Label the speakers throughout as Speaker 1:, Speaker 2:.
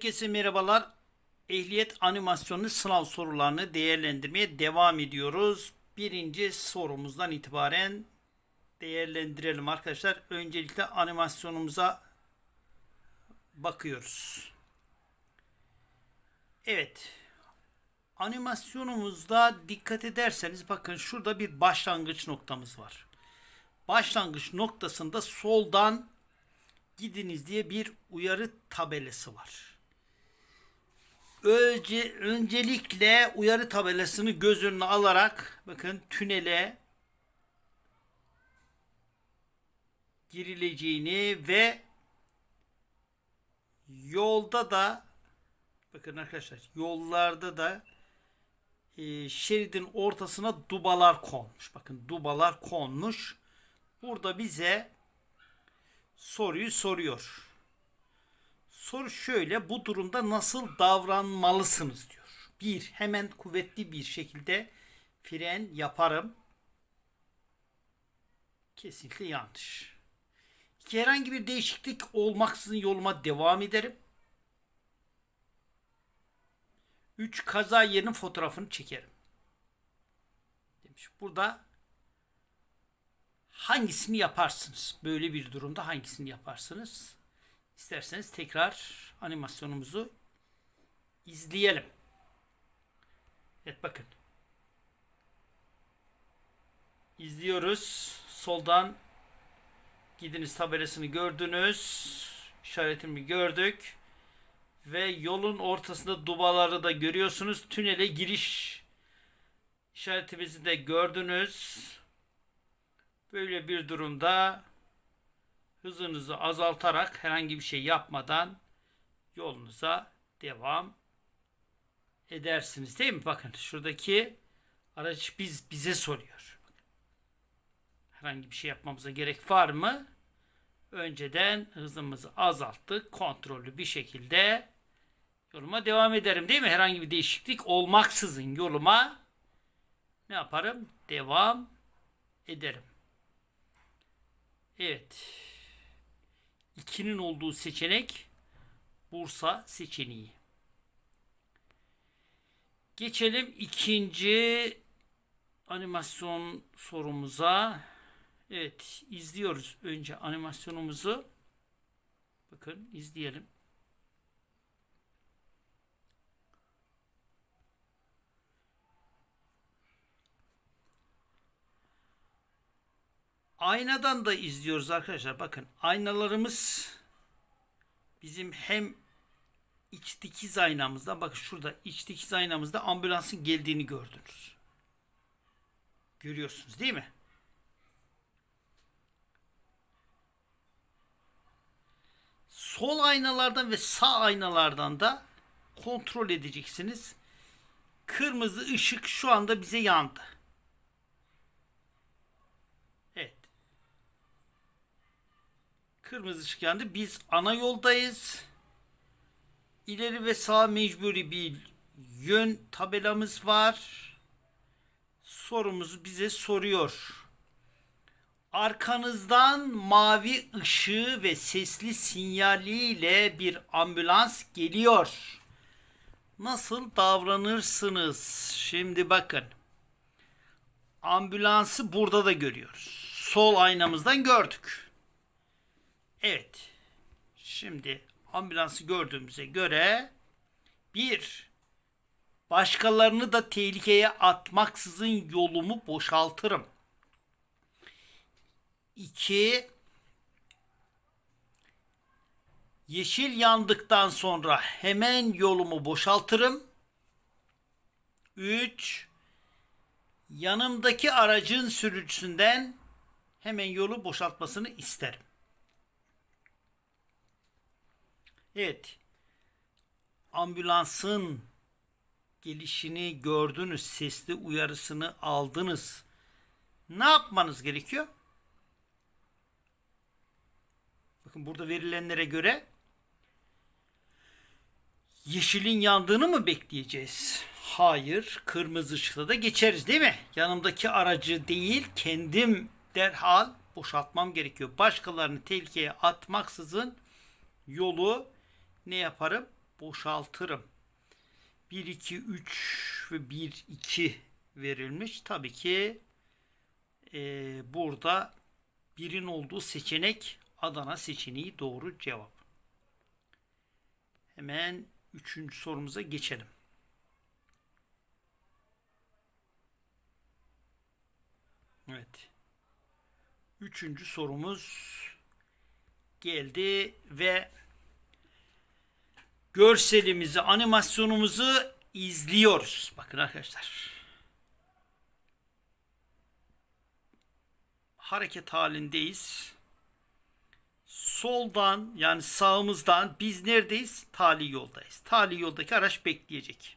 Speaker 1: Herkese merhabalar. Ehliyet animasyonu sınav sorularını değerlendirmeye devam ediyoruz. Birinci sorumuzdan itibaren değerlendirelim arkadaşlar. Öncelikle animasyonumuza bakıyoruz. Evet. Animasyonumuzda dikkat ederseniz bakın şurada bir başlangıç noktamız var. Başlangıç noktasında soldan gidiniz diye bir uyarı tabelası var. Önce, öncelikle uyarı tabelasını göz önüne alarak bakın tünele girileceğini ve yolda da bakın arkadaşlar yollarda da e, şeridin ortasına dubalar konmuş. Bakın dubalar konmuş. Burada bize soruyu soruyor. Soru şöyle bu durumda nasıl davranmalısınız diyor. Bir hemen kuvvetli bir şekilde fren yaparım. Kesinlikle yanlış. İki herhangi bir değişiklik olmaksızın yoluma devam ederim. Üç kaza yerinin fotoğrafını çekerim. Demiş. Burada hangisini yaparsınız? Böyle bir durumda hangisini yaparsınız? İsterseniz tekrar animasyonumuzu izleyelim. Evet bakın. İzliyoruz. Soldan gidiniz tabelasını gördünüz. İşaretimi gördük. Ve yolun ortasında dubaları da görüyorsunuz. Tünele giriş işaretimizi de gördünüz. Böyle bir durumda hızınızı azaltarak herhangi bir şey yapmadan yolunuza devam edersiniz değil mi? Bakın şuradaki araç biz bize soruyor. Herhangi bir şey yapmamıza gerek var mı? Önceden hızımızı azalttık. Kontrollü bir şekilde yoluma devam ederim değil mi? Herhangi bir değişiklik olmaksızın yoluma ne yaparım? Devam ederim. Evet. 2'nin olduğu seçenek Bursa seçeneği. Geçelim ikinci animasyon sorumuza. Evet, izliyoruz önce animasyonumuzu. Bakın izleyelim. Aynadan da izliyoruz arkadaşlar. Bakın aynalarımız bizim hem iç dikiz aynamızda bakın şurada iç dikiz aynamızda ambulansın geldiğini gördünüz. Görüyorsunuz değil mi? Sol aynalardan ve sağ aynalardan da kontrol edeceksiniz. Kırmızı ışık şu anda bize yandı. Evet. Kırmızı ışık yandı. Biz ana yoldayız. İleri ve sağ mecburi bir yön tabelamız var. Sorumuzu bize soruyor. Arkanızdan mavi ışığı ve sesli sinyaliyle bir ambulans geliyor. Nasıl davranırsınız? Şimdi bakın. Ambulansı burada da görüyoruz. Sol aynamızdan gördük. Evet. Şimdi ambulansı gördüğümüze göre bir başkalarını da tehlikeye atmaksızın yolumu boşaltırım. İki yeşil yandıktan sonra hemen yolumu boşaltırım. Üç yanımdaki aracın sürücüsünden hemen yolu boşaltmasını isterim. Evet. Ambulansın gelişini gördünüz, sesli uyarısını aldınız. Ne yapmanız gerekiyor? Bakın burada verilenlere göre yeşilin yandığını mı bekleyeceğiz? Hayır, kırmızı ışıkta da geçeriz değil mi? Yanımdaki aracı değil, kendim derhal boşaltmam gerekiyor. Başkalarını tehlikeye atmaksızın yolu ne yaparım? boşaltırım. 1, 2, 3 ve 1, 2 verilmiş. Tabii ki eee, burada birin olduğu seçenek Adana seçeneği doğru cevap. Hemen üçüncü sorumuza geçelim. Evet. Üçüncü sorumuz geldi ve görselimizi, animasyonumuzu izliyoruz. Bakın arkadaşlar. Hareket halindeyiz. Soldan yani sağımızdan biz neredeyiz? Tali yoldayız. Tali yoldaki araç bekleyecek.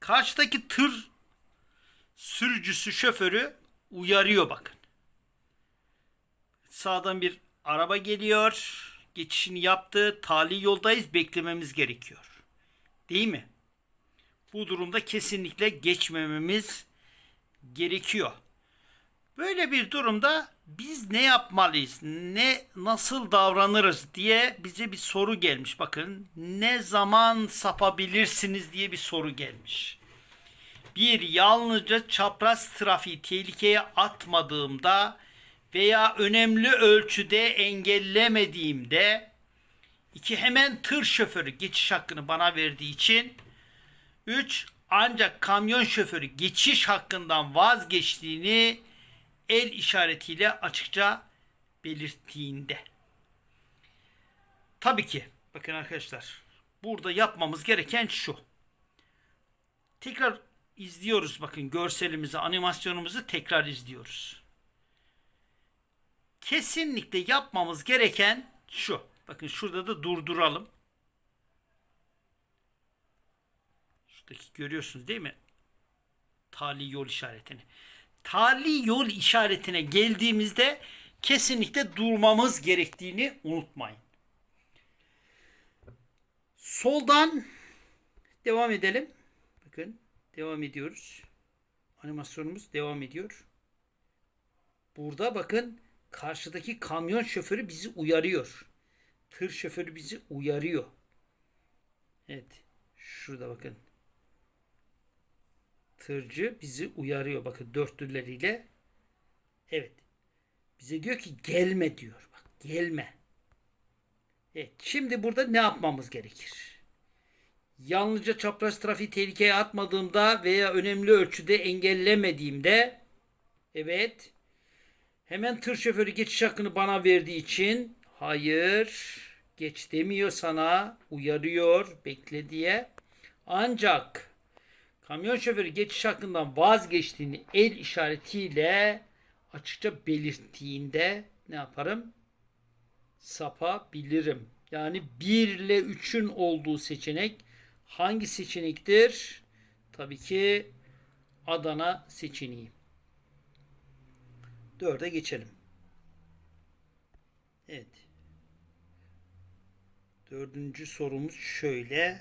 Speaker 1: Karşıdaki tır sürücüsü, şoförü uyarıyor bakın. Sağdan bir araba geliyor. Geçişini yaptı. Tali yoldayız. Beklememiz gerekiyor. Değil mi? Bu durumda kesinlikle geçmememiz gerekiyor. Böyle bir durumda biz ne yapmalıyız? Ne nasıl davranırız diye bize bir soru gelmiş. Bakın ne zaman sapabilirsiniz diye bir soru gelmiş. Bir yalnızca çapraz trafiği tehlikeye atmadığımda veya önemli ölçüde engellemediğimde iki hemen tır şoförü geçiş hakkını bana verdiği için 3 ancak kamyon şoförü geçiş hakkından vazgeçtiğini el işaretiyle açıkça belirttiğinde. Tabii ki bakın arkadaşlar burada yapmamız gereken şu. Tekrar izliyoruz bakın görselimizi, animasyonumuzu tekrar izliyoruz. Kesinlikle yapmamız gereken şu. Bakın şurada da durduralım. Şuradaki görüyorsunuz değil mi? Tali yol işaretini. Tali yol işaretine geldiğimizde kesinlikle durmamız gerektiğini unutmayın. Soldan devam edelim. Bakın devam ediyoruz. Animasyonumuz devam ediyor. Burada bakın karşıdaki kamyon şoförü bizi uyarıyor. Tır şoförü bizi uyarıyor. Evet. Şurada bakın. Tırcı bizi uyarıyor. Bakın dörtlüleriyle. Evet. Bize diyor ki gelme diyor. Bak gelme. Evet. Şimdi burada ne yapmamız gerekir? Yalnızca çapraz trafiği tehlikeye atmadığımda veya önemli ölçüde engellemediğimde evet Hemen tır şoförü geçiş hakkını bana verdiği için hayır geç demiyor sana uyarıyor bekle diye. Ancak kamyon şoförü geçiş hakkından vazgeçtiğini el işaretiyle açıkça belirttiğinde ne yaparım? Sapabilirim. Yani 1 ile 3'ün olduğu seçenek hangi seçenektir? Tabii ki Adana seçeneği. Dörde geçelim. Evet. Dördüncü sorumuz şöyle.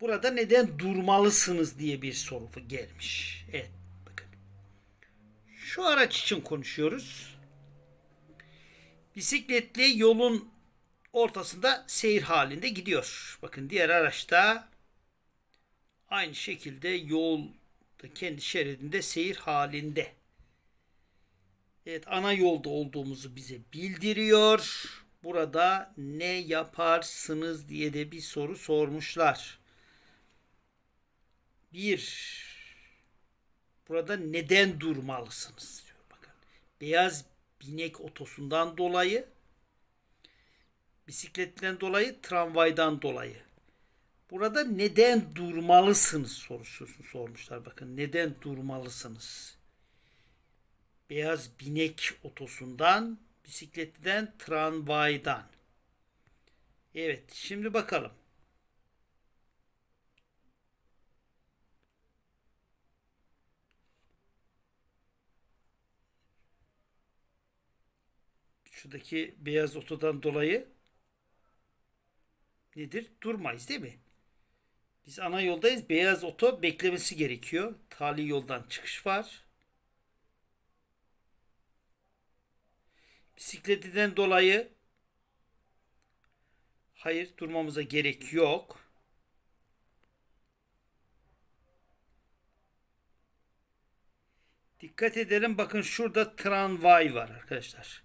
Speaker 1: Burada neden durmalısınız diye bir soru gelmiş. Evet bakın. Şu araç için konuşuyoruz. Bisikletli yolun ortasında seyir halinde gidiyor. Bakın diğer araçta aynı şekilde yolda kendi şeridinde seyir halinde. Evet ana yolda olduğumuzu bize bildiriyor. Burada ne yaparsınız diye de bir soru sormuşlar. Bir, burada neden durmalısınız diyor. Bakın beyaz binek otosundan dolayı, bisikletten dolayı, tramvaydan dolayı. Burada neden durmalısınız sorusunu sormuşlar. Bakın neden durmalısınız? Beyaz binek otosundan, bisikletten, tramvaydan. Evet, şimdi bakalım. Şuradaki beyaz otodan dolayı nedir? Durmayız değil mi? Biz ana yoldayız. Beyaz oto beklemesi gerekiyor. Tali yoldan çıkış var. Bisikletinden dolayı Hayır durmamıza gerek yok. Dikkat edelim bakın şurada tramvay var arkadaşlar.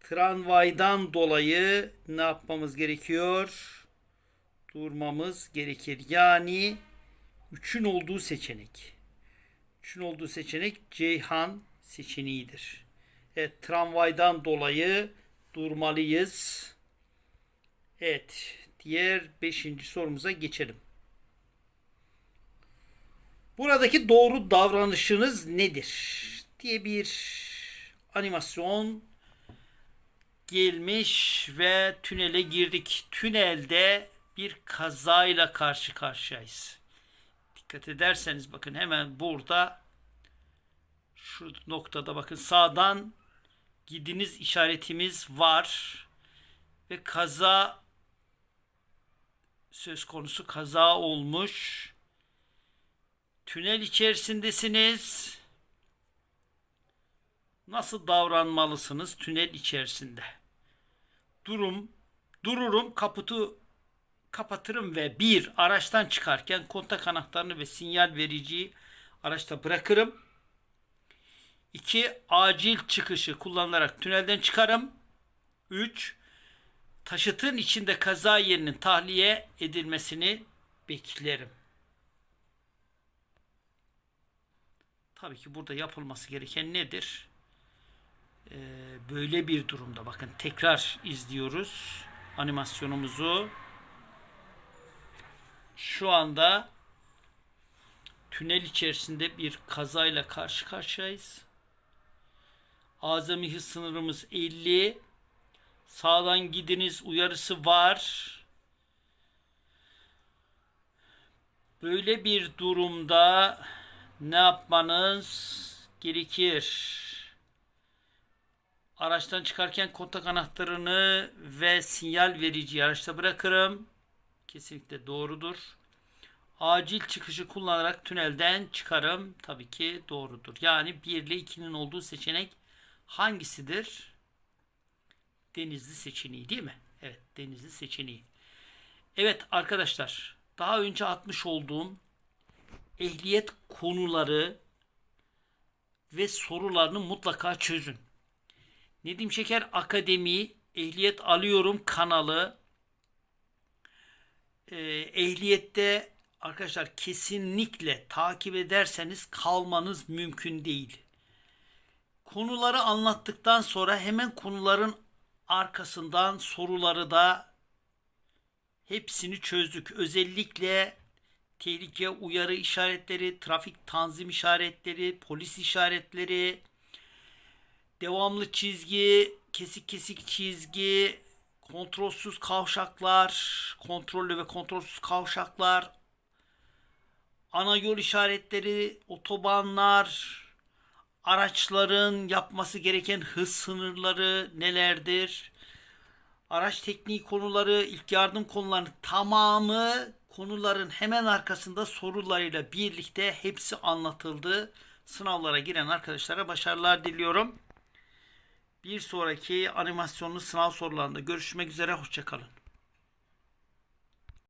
Speaker 1: Tramvaydan dolayı ne yapmamız gerekiyor? Durmamız gerekir. Yani 3'ün olduğu seçenek. 3'ün olduğu seçenek Ceyhan seçeneğidir. Evet tramvaydan dolayı durmalıyız. Evet diğer 5. sorumuza geçelim. Buradaki doğru davranışınız nedir? diye bir animasyon gelmiş ve tünele girdik. Tünelde bir kazayla karşı karşıyayız. Dikkat ederseniz bakın hemen burada şu noktada bakın sağdan gidiniz işaretimiz var ve kaza söz konusu kaza olmuş. Tünel içerisindesiniz. Nasıl davranmalısınız tünel içerisinde? Durum, dururum, kaputu kapatırım ve bir araçtan çıkarken kontak anahtarını ve sinyal vericiyi araçta bırakırım. İki acil çıkışı kullanarak tünelden çıkarım. Üç taşıtın içinde kaza yerinin tahliye edilmesini beklerim. Tabii ki burada yapılması gereken nedir? Ee, böyle bir durumda bakın tekrar izliyoruz animasyonumuzu. Şu anda tünel içerisinde bir kazayla karşı karşıyayız. Azami hız sınırımız 50. Sağdan gidiniz uyarısı var. Böyle bir durumda ne yapmanız gerekir? Araçtan çıkarken kontak anahtarını ve sinyal vericiyi araçta bırakırım. Kesinlikle doğrudur. Acil çıkışı kullanarak tünelden çıkarım. Tabii ki doğrudur. Yani 1 ile 2'nin olduğu seçenek hangisidir? Denizli seçeneği değil mi? Evet denizli seçeneği. Evet arkadaşlar daha önce atmış olduğum ehliyet konuları ve sorularını mutlaka çözün. Nedim Şeker Akademi Ehliyet Alıyorum kanalı e, ehliyette arkadaşlar kesinlikle takip ederseniz kalmanız mümkün değil. Konuları anlattıktan sonra hemen konuların arkasından soruları da hepsini çözdük. Özellikle tehlike uyarı işaretleri, trafik tanzim işaretleri, polis işaretleri, devamlı çizgi, kesik kesik çizgi, kontrolsüz kavşaklar, kontrollü ve kontrolsüz kavşaklar, ana yol işaretleri, otobanlar, araçların yapması gereken hız sınırları nelerdir? Araç tekniği konuları, ilk yardım konularının tamamı konuların hemen arkasında sorularıyla birlikte hepsi anlatıldı. Sınavlara giren arkadaşlara başarılar diliyorum. Bir sonraki animasyonlu sınav sorularında görüşmek üzere. Hoşçakalın.